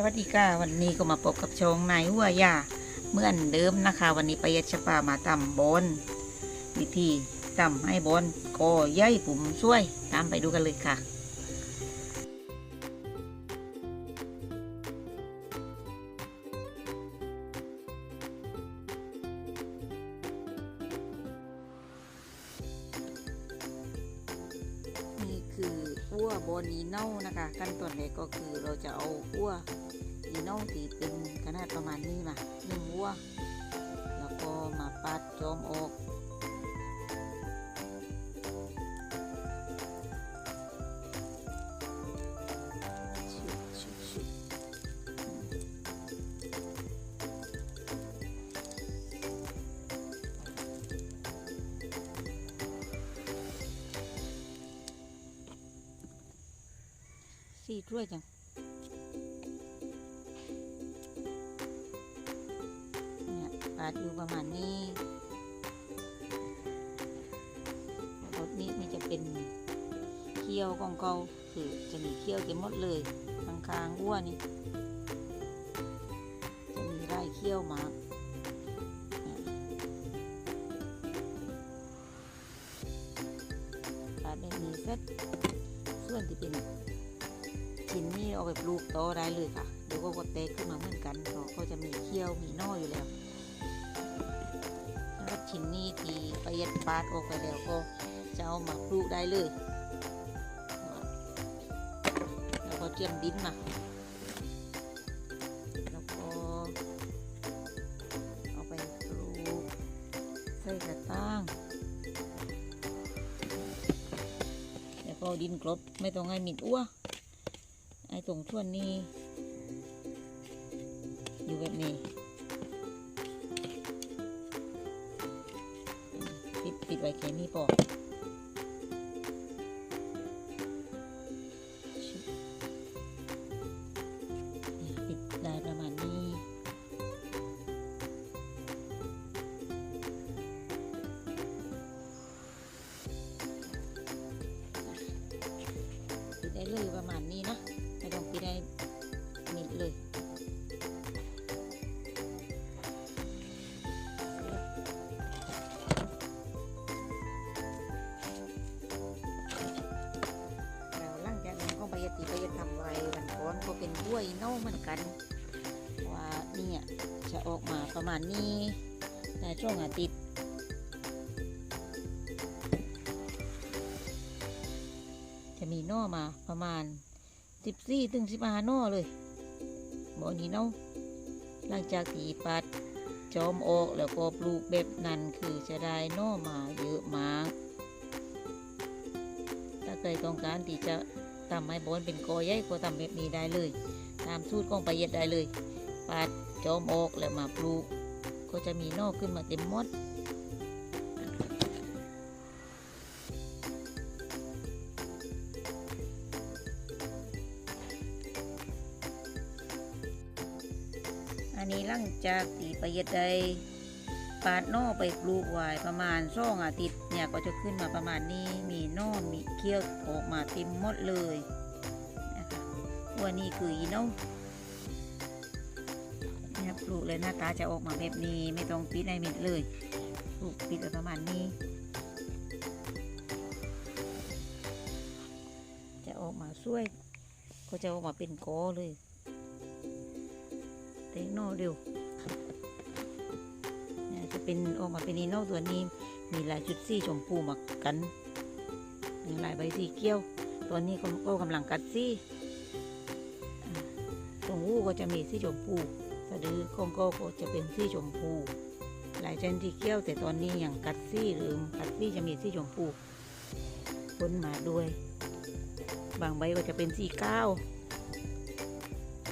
สวัสดีค่ะวันนี้ก็มาพบกับชองนายหัวยาเหมื่อนเดิมนะคะ วันนี้ไปยัชปามาตำบอนวิธีตำให้บอนก็ย่อยปุ่มช่วยตามไปดูกันเลยค่ะ คืออ้วบอนีเน่านะคะ ขั้นตอนแรกก็คือเราจะเอาอ้วนีเน่าตีเป็นขนาดประมาณนี้มาหนึ่งอ้วแล้วก็มาปัดจอมออก สี่ถ้วยจังเนี่ยปาดอยู่ประมาณนี้รถนี้นี่จะเป็นเคี้ยวของเขาคือจะมีเคี้ยวเต็มหมดเลยข้างๆวัวนี่จะมีไร่เคี้ยวมากปาดได้มีเซ็ส่วนที่เป็น ชิ้นนี้เอาไปปลูกโตอได้เลยค่ะ เดี๋ยวก็กดเตะขึ้นมาเหมือนกันเพราะเขาจะมีเขี้ยวมีน้ออยู่แล้วแล้วชิ้นนี้ที่ประหยัดปาดออกไปแล้วก็จะเอามาปลูกได้เลยแล้วก็เตรียมดินมาแล้วก็เอาไปปลูกใส่กระถางแล้วก็ดินกลบไม่ต้องให้มิดอ้ว ให้ตรงช่วนนี้ อยู่แบบนี้ปิดปิดไว้แค่นี้พอ ทำไว้วันก่อนก็เป็นด้วยเน่าเหมือนกัน ว่าเนี่ยจะออกมาประมาณนี้ในช่วงอาทิตย์จะมีน่อมาประมาณสิบสี่ถึงสิบห้าน่อเลยบอนี้เนาะหลังจากตีปัดจอมออกแล้วก็ปลูกแบบนั้นคือจะได้น่อมาเยอะมาก ถ้าเคยต้องการที่จะ ทำให้บอนเป็นกอใหญ่ก็ทำแบบนี้ได้เลย ตามสูตรของประหยัดได้เลยปัดจอมออกแล้วมาปลูก ก็จะมีน่อขึ้นมาเต็มมดอันนี้หลังจากตีประหยัดได้ ปาดนอไปปลูกไว้ประมาณสองอาทิตย์เนี่ยก็จะขึ้นมาประมาณนี้มีนอมีเขี้ยวออกมาเต็มหมดเลยนะคะวันนี้คืออีโน่เนี่ยปลูกเลยหน้าตาจะออกมาแบบนี้ไม่ต้องปิดในเม็ดเลยปลูกปิดไว้ประมาณนี้ จะออกมาสวยก็จะออกมาเป็นกอเลยเตงน่เร็ว เป็นออกมาเป็นนีโน่ตัวนี้ มีลายจุดสีชมพูมากันมีลายใบสีเขียว ตัวนี้ก็ก็กำลังกัดสีอ่ตรงหูก็จะมีสีชมพูสะดือของก็ก็จะเป็นสีชมพูลายเส้นสีเขี้ยวแต่ตอนนี้อยังกัดสีหรือกัดสีจะมีสีชมพูปนมาด้วย บางใบก็จะเป็นสีก้าว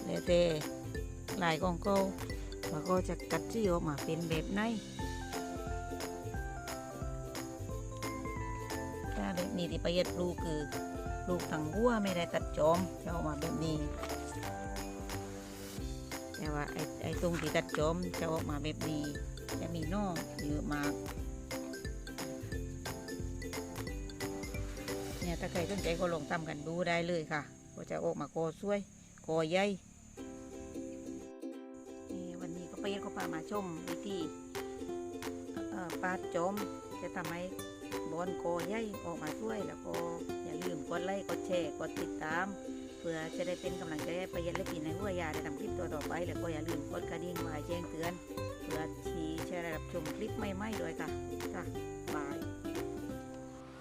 แล้วแต่ลายของเขา แล้วก็จะกัดซี่ออกมาเป็นแบบไหนถ้าแบบนี้ที่ประหยัดลูกคือลูกทั้งหัวไม่ได้ตัดจอมจะออกมาแบบนี้แต่ว่าไอ้ไอ้ตรงที่ตัดจอมจะออกมาแบบนี้จะมีน่อเยอะมากเนี่ยถ้าใครสนใจก็ลองทำกันดูได้เลยค่ะ ก็จะออกมาโกสวยโกใหญ่ มาชมวิธีปาดจมจะทำให้บอลโกใหญ่ออกมาช่วยแล้วก็อย่าลืมกดไลค์กดแชร์กดติดตาม เพื่อจะได้เป็นกำลังใจให้ประยัดและปีในหัวยาได้ทำคลิปตัวต่อไป แล้วก็อย่าลืมกดกระดิ่งมาแจ้งเตือน เพื่อที่จะได้รับชมคลิปใหม่ๆด้วยค่ะค่ะบาย